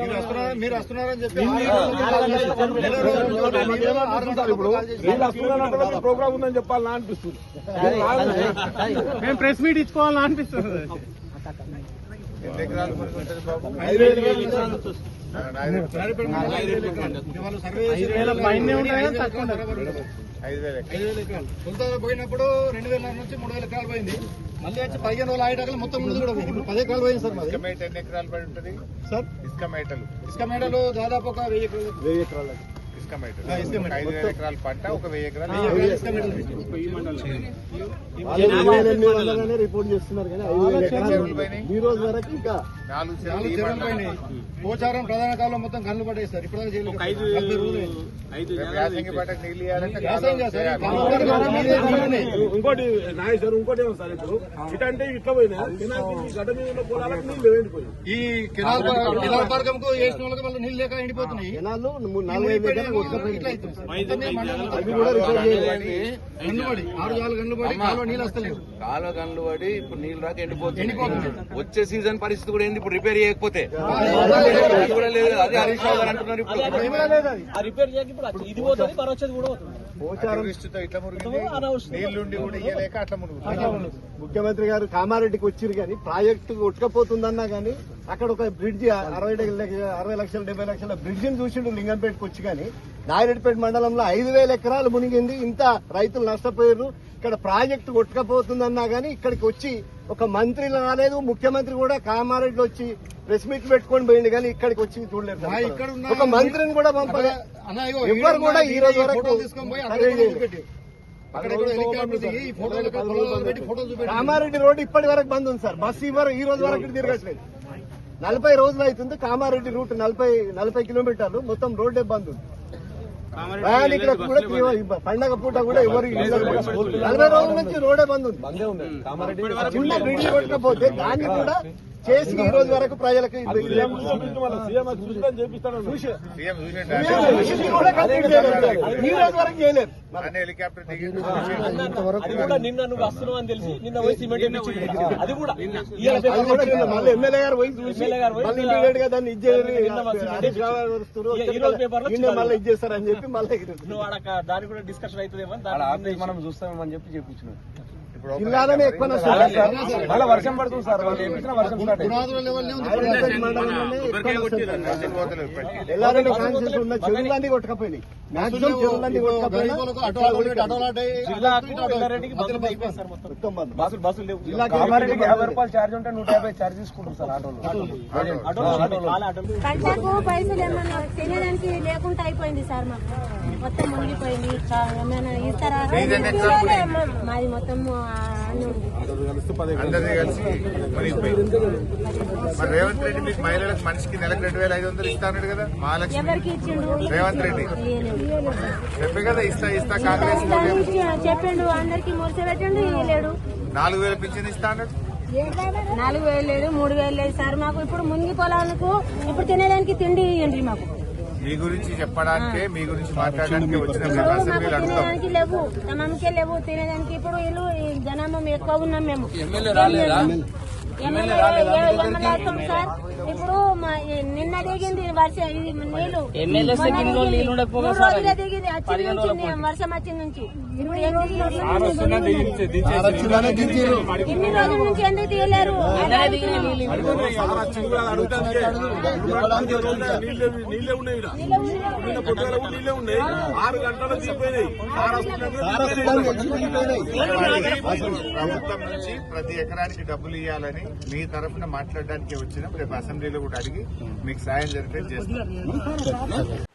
మీరు మీరు వస్తున్నారని చెప్పి ప్రోగ్రామ్ ఉందని చెప్పాలని అనిపిస్తుంది మేము ప్రెస్ మీట్ ఇచ్చుకోవాలని అనిపిస్తుంది ఎన్ని ఎకరాలు మనకు బాబు ఐదు వేలు సర్వే ఐదు వేల. ఐదు వేల ఎకరాలు. తొలుత పోయినప్పుడు రెండు వేల నుంచి మూడు వేల ఎకరాలు పోయింది. మళ్ళీ వచ్చి పదిహేను రోజులు ఆగేటాకలు మొత్తం ముందు కూడా. ఇప్పుడు పది ఎకరాలు పోయింది సార్ మాది. మేట ఎన్ని ఎకరాలు పడి ఉంటుంది? సార్? ఇసుక మేటలు. ఇసుక మేడలు దాదాపు ఒక వెయ్యి ఎకరాలు. వెయ్యి ఎకరాలు. ఇసుక. ఐదు వేల ఎకరాల పంట ఒక వెయ్యి ఎకరాలు రిపోర్ట్ చేస్తున్నారు పోచారం ప్రధాన కాలంలో మొత్తం గన్లు పట్టేస్తారు ఇప్పుడు నీళ్ళు. ఇంకోటి నాగేశ్వరం ఇంకోటి ఏమో సార్ ఇప్పుడు. ఇటు అంటే ఇట్లా పోయినా గడ్డ మీద ఉన్న పొలాలకు నీళ్ళు ఎండిపోయి ఈ కెనాల్ కెనాల్ మార్గం కు వేసిన వాళ్ళకి వాళ్ళ నీళ్ళు లేక ఎండిపోతున్నాయి. నాలుగు చేయాలి గన్లు పడి కాలువ ఇప్పుడు నీళ్ళు రాక ఎండిపోతుంది. వచ్చే సీజన్ పరిస్థితి కూడా ఏంది ఇప్పుడు రిపేర్ చేయకపోతే కూడా లేదు. అదే హరీష్ రావు గారు అంటున్నారు ఇప్పుడు రిపేర్ చేయక ఇప్పుడు ఇది పోతుంది మరి వచ్చేది కూడా ముఖ్యమంత్రి గారు కామారెడ్డికి వచ్చిరు కానీ ప్రాజెక్టు కొట్టుకపోతుందన్నా కానీ అక్కడ ఒక బ్రిడ్జ్ అరవై అరవై లక్షల డెబ్బై లక్షల బ్రిడ్జ్ని చూసిండు లింగంపేటకు వచ్చి కానీ నాయుడుపేట మండలంలో ఐదు వేల ఎకరాలు మునిగింది. ఇంత రైతులు నష్టపోయారు ఇక్కడ ప్రాజెక్టు కొట్టుకపోతుందన్నా కానీ ఇక్కడికి వచ్చి ఒక మంత్రి రాలేదు ముఖ్యమంత్రి కూడా కామారెడ్డిలో వచ్చి ప్రెస్ మీట్ పెట్టుకొని పోయింది కానీ ఇక్కడికి వచ్చి చూడలేదు ఒక మంత్రిని కూడా పంపలే. అన్న, ఇగో ఎవ్వరు కూడా ఈ రోజు వరకు కామారెడ్డి రోడ్డు ఇప్పటి వరకు బంద్ ఉంది సార్. బస్సు ఇవ్వరు ఈ రోజు వరకు తిరగట్లేదు నలభై రోజులు అవుతుంది. కామారెడ్డి రూట్ నలభై నలభై కిలోమీటర్లు మొత్తం రోడ్డే బంద్ ఉంది. ప్రయాణికులకు కూడా. పండగ పూట కూడా ఎవరు నలభై రోజుల నుంచి రోడ్డే బంద్ ఉంది. బ్రిడ్జ్ కొట్టకపోతే దాన్ని కూడా చేసి ఈ రోజు వరకు ప్రజలకు. ఈ రోజు వరకు చేయలేదు. నిన్న నువ్వు వస్తున్నావు అని తెలిసి నిన్న పోయి సిమెంట్. అది కూడా. మళ్ళీ ఎమ్మెల్యే గారు పోయి చూసి గా దాన్ని ఇచ్చేది ఇచ్చేస్తారని చెప్పి మళ్ళీ. నువ్వు దాని కూడా డిస్కషన్ అవుతుందేమో మనం చూస్తామని చెప్పి ఒక జిల్లాలోనే ఎక్కువ నష్టం మళ్ళీ వర్షం పడుతుంది సార్ వాళ్ళు వేపించిన వర్షం స్టార్ట్ ఎల్లారెడ్డి ఉన్న చెరువులన్నీ కొట్టుకపోయినాయి. మాక్సిమం చెరువులన్నీ పంటకు పైసలు ఏమన్నా తినేదానికి లేకుండా అయిపోయింది సార్ మాకు. మొత్తం మునిగిపోయింది. ఏమైనా ఇస్తారా? మాది మొత్తం అందరినీ కలిసి మునిగిపోయింది మరి రేవంత్ రెడ్డి మీకు మహిళలకు మనిషికి నెలకు రెండు వేల ఐదు వందలు ఇస్తాడు కదా మహాలక్ష్మి. రేవంత్ రెడ్డి. చెప్పే కదా ఇస్తా ఇస్తా కాంగ్రెస్ చెప్పిండు అందరికి నాలుగు వేల పింఛన్ ఇస్తా అన్నాడు. నాలుగు వేలు లేదు మూడు వేలు లేదు సార్. మాకు ఇప్పుడు మునిగి పొలాలకు ఇప్పుడు తినేదానికి తిండి ఇవ్వండి మాకు. మీ గురించి చెప్పడానికే మీ గురించి మాట్లాడడానికి వచ్చిన అసెంబ్లీలో అడుగుతాం లేవు తమకే లేవు తినేదానికి ఇప్పుడు వీళ్ళు జనాభా ఎక్కువ ఉన్నాం మేము. ఇప్పుడు నిన్న దిగింది వర్షం నీళ్ళు రోజులు దిగింది. నుంచి వర్షం నుంచి. ఇప్పుడు ఇన్ని రోజుల నుంచి? ఎందుకు తీయలేరు? ఆరు గంటల దిగిపోయినాయి. ప్రభుత్వం నుంచి ప్రతి ఎకరానికి డబ్బులు ఇవ్వాలని మీ తరఫున మాట్లాడడానికి వచ్చినాం రేపు అసెంబ్లీలో కూడా అడిగి మీకు సాయం జరిపేది చేస్తాం.